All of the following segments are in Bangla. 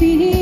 feel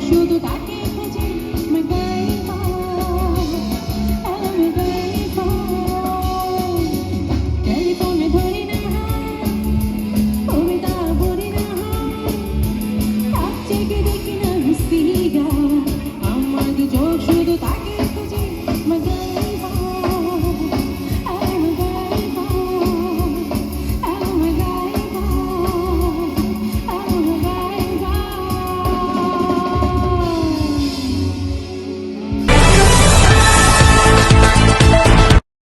শুধু তাকে